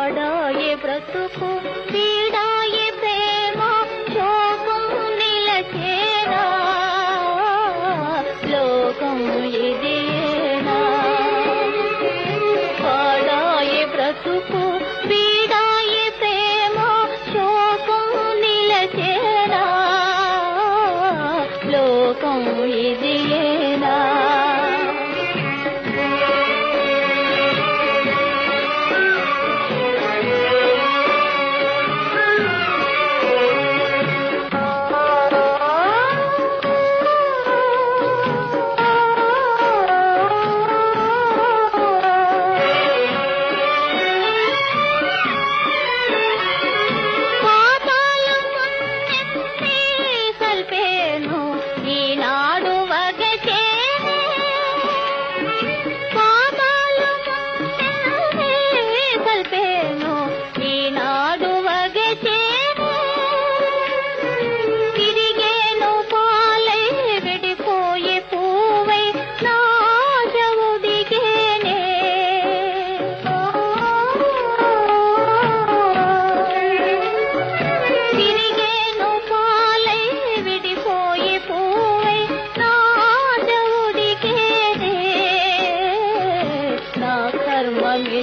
అడాయే బ్రతుకు పీడాయే ప్రేమ శోకం నిలచేనా లోకం ఇదేనా? పాడాయే బ్రతుకు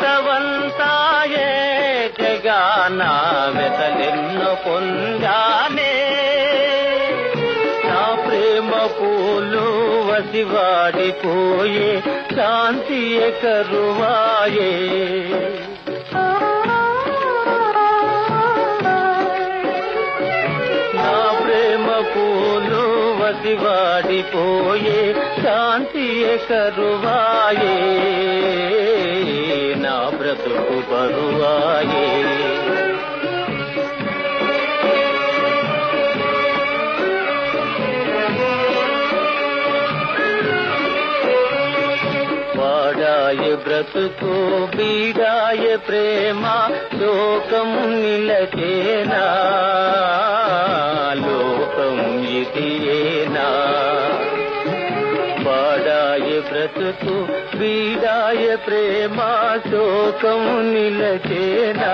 బ్రతుకంతవంతాయే జగాన వెతలిన్ను పొందానే. నా ప్రేమ పూలు వసివాడిపోయే శాంతి కరువాయే. నా ప్రేమ పూలు వసివాడిపోయే శాంతి కరువాయే. బ్రతుకు బరువాయే. వాడాయ బ్రతుకు బీడాయ ప్రేమ లోకం నిలచేనా వాడాయ బ్రతుకు బీడాయ ప్రేమ శోకం నిలచేనా.